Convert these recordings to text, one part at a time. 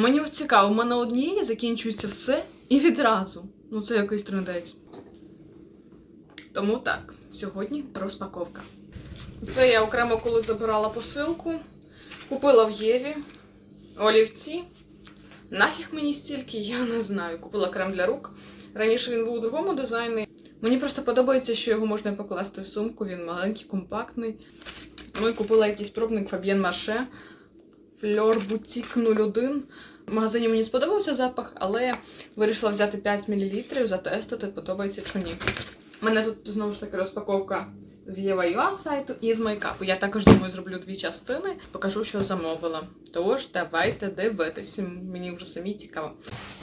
Мені цікаво, у мене однієї закінчується все і відразу. Ну це якийсь трендець. Тому так, сьогодні розпаковка. Це я окремо коли забирала посилку. Купила в Єві олівці. Нафіг мені стільки, я не знаю. Купила крем для рук. Раніше він був у другому дизайні. Мені просто подобається, що його можна покласти в сумку, він маленький, компактний. Ну і купила якийсь пробник Fabienne Marche Fleur Boutique 01. В магазині мені сподобався запах, але вирішила взяти 5 мл, затестити, подобається чи ні. У мене тут знову ж таки розпаковка з Єва.ua сайту і з мейкапу. Я також думаю, зроблю дві частини, покажу, що замовила. Тож, давайте дивитися. Мені вже самі цікаво.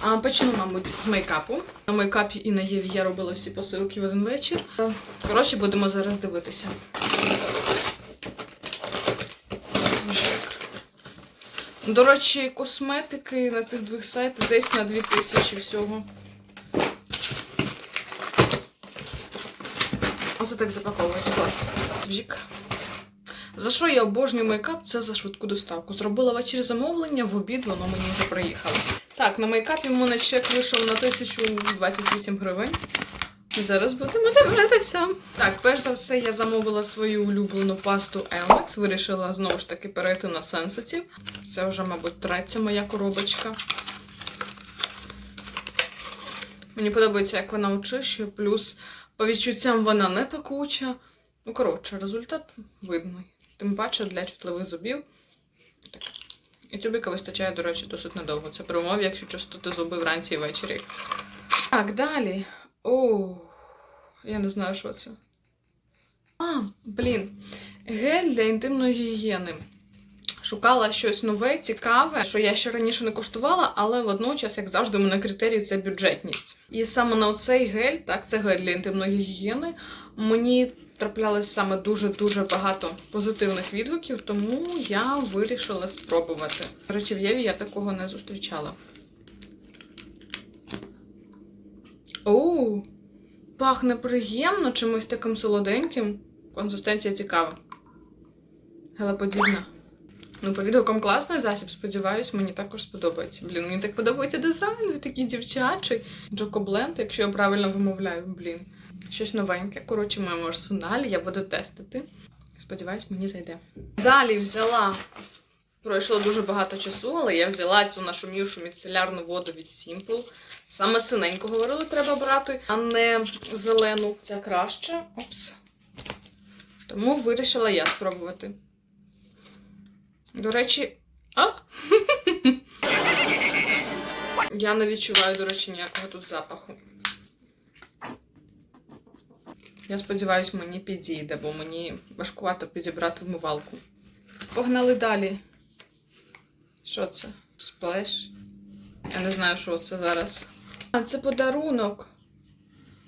А, почну, мабуть, з мейкапу. На мейкапі і на Єві я робила всі посилки в один вечір. Коротше, будемо зараз дивитися. До речі, косметики на цих двох сайтах десь на 2000 всього. Оце так запаковують клас. Вжік. За що я обожнюю мейкап? Це за швидку доставку. Зробила ввечері замовлення, в обід воно мені вже приїхало. Так, на мейкапі в мене чек вийшов на 1028 гривень. І зараз будемо дивитися. Так, перш за все, я замовила свою улюблену пасту Elmex. Вирішила знову ж таки перейти на Sensitive. Це вже, мабуть, третя моя коробочка. Мені подобається, як вона очищує, плюс по відчуттям вона не пекуча. Ну, коротше, результат видний. Тим паче для чутливих зубів. Так. І тюбіка вистачає, до речі, досить недовго. Це при умові, якщо чистити зуби вранці і ввечері. Так, далі. О, я не знаю, що це. А, блін. Гель для інтимної гігієни. Шукала щось нове, цікаве, що я ще раніше не коштувала, але водночас, як завжди, у мене критерій це бюджетність. І саме на цей гель, так, це гель для інтимної гігієни, мені траплялось саме дуже-дуже багато позитивних відгуків, тому я вирішила спробувати. До речі, в Єві я такого не зустрічала. Пахне приємно, чимось таким солоденьким. Консистенція цікава. Гелеподібна. Ну, по відгукам класний засіб, сподіваюсь, мені також сподобається. Блін, мені так подобається дизайн, він такий дівчачий. Джоко Бленд, якщо я правильно вимовляю, блін. Щось новеньке. Коротше, в моєму арсеналі я буду тестити. Сподіваюсь, мені зайде. Далі взяла. Пройшло дуже багато часу, але я взяла цю нашумівшу міцелярну воду від Simple. Саме синеньку говорили, треба брати, а не зелену. Ця краще. Опс. Тому вирішила я спробувати. До речі, а? Я не відчуваю, до речі, ніякого тут запаху. Я сподіваюся, мені підійде, бо мені важкувато підібрати вмивалку. Погнали далі. Що це? Сплеш? Я не знаю, що це зараз. А, це подарунок.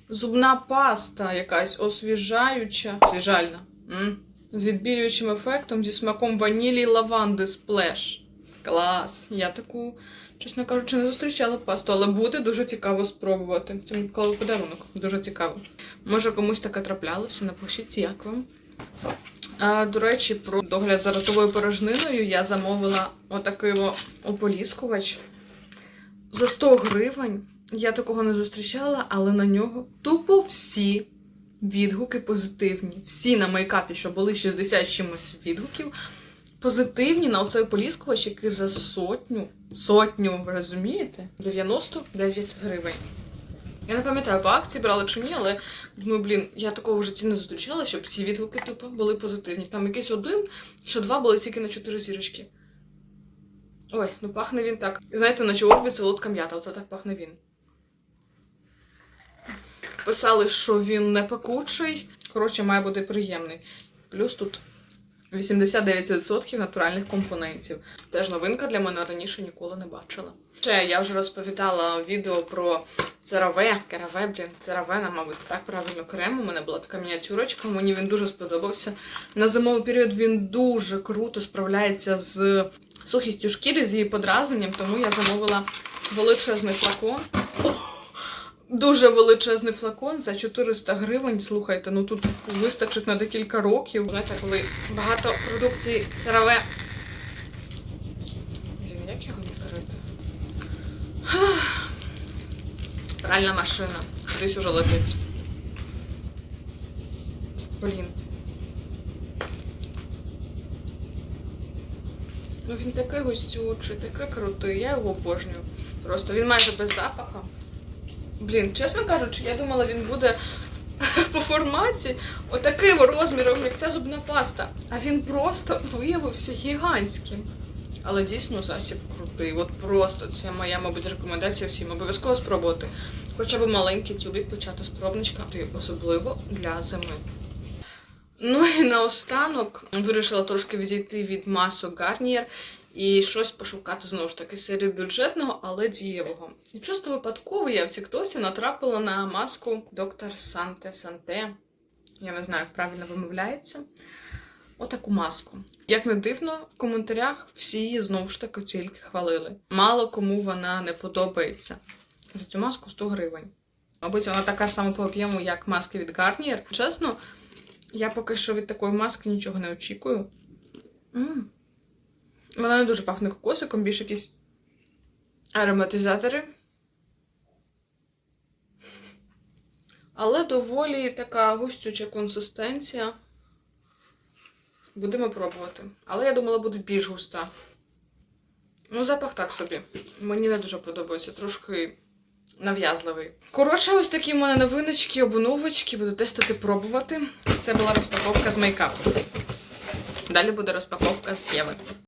Зубна паста якась освіжаюча. Освіжальна. М? З відбілюючим ефектом зі смаком ванілі і лаванди сплеш. Клас. Я таку, чесно кажучи, не зустрічала пасту, але буде дуже цікаво спробувати. Це мій подарунок. Дуже цікаво. Може комусь таке траплялося, напишіть, як вам. До речі, про догляд за ротовою порожниною я замовила отакий ополіскувач за 100 гривень. Я такого не зустрічала, але на нього тупо всі відгуки позитивні. Всі на мейкапі, що були 60 чимось відгуків, позитивні на оцей ополіскувач, який за сотню, сотню, ви розумієте? 99 гривень. Я не пам'ятаю, по акції брали чи ні, але ну, блін, я такого в житті не зустрічала, щоб всі відгуки типу, були позитивні. Там якийсь один, що два були тільки на 4 зірочки. Ой, ну пахне він так. Знаєте, наче орбіт солодка м'ята, оце так пахне він. Писали, що він не пекучий. Коротше, має бути приємний. Плюс тут 89% натуральних компонентів. Теж новинка для мене раніше ніколи не бачила. Ще я вже розповідала відео про цераве, кераве, блін, церавена, мабуть, так правильно крем. У мене була така мініатюрочка, мені він дуже сподобався. На зимовий період він дуже круто справляється з сухістю шкіри, з її подразненням, тому я замовила величезний флакон. Дуже величезний флакон за 400 гривень. Слухайте, ну тут вистачить на декілька років. Знаєте, коли багато продукції сирове. Блін, як його відкрити? Пральна машина. Десь уже летить. Блін. Ну він такий густючий, такий крутий. Я його обожнюю. Просто він майже без запаху. Блін, чесно кажучи, я думала, він буде по форматі отаким розміром, як ця зубна паста. А він просто виявився гігантським. Але дійсно засіб крутий. От просто це моя, мабуть, рекомендація всім обов'язково спробувати. Хоча б маленький тюбик почати з пробничка, особливо для зими. Ну і наостанок вирішила трошки відійти від масок Гарнієр і щось пошукати знову ж таки серію бюджетного, але дієвого. І просто випадково я в Тіктоці натрапила на маску доктор Санте Санте. Я не знаю, як правильно вимовляється. Отаку маску. Як не дивно, в коментарях всі її знову ж таки тільки хвалили. Мало кому вона не подобається. За цю маску 100 гривень. Мабуть, вона така ж сама по об'єму, як маски від Garnier. Чесно, я поки що від такої маски нічого не очікую. м Вона не дуже пахне кокосиком, більше якісь ароматизатори. Але доволі така густюча консистенція. Будемо пробувати. Але я думала, буде більш густа. Ну, запах так собі. Мені не дуже подобається, трошки нав'язливий. Коротше, ось такі в мене новиночки, обновочки, буду тестити, пробувати. Це була розпаковка з мейкапу. Далі буде розпаковка з Єви.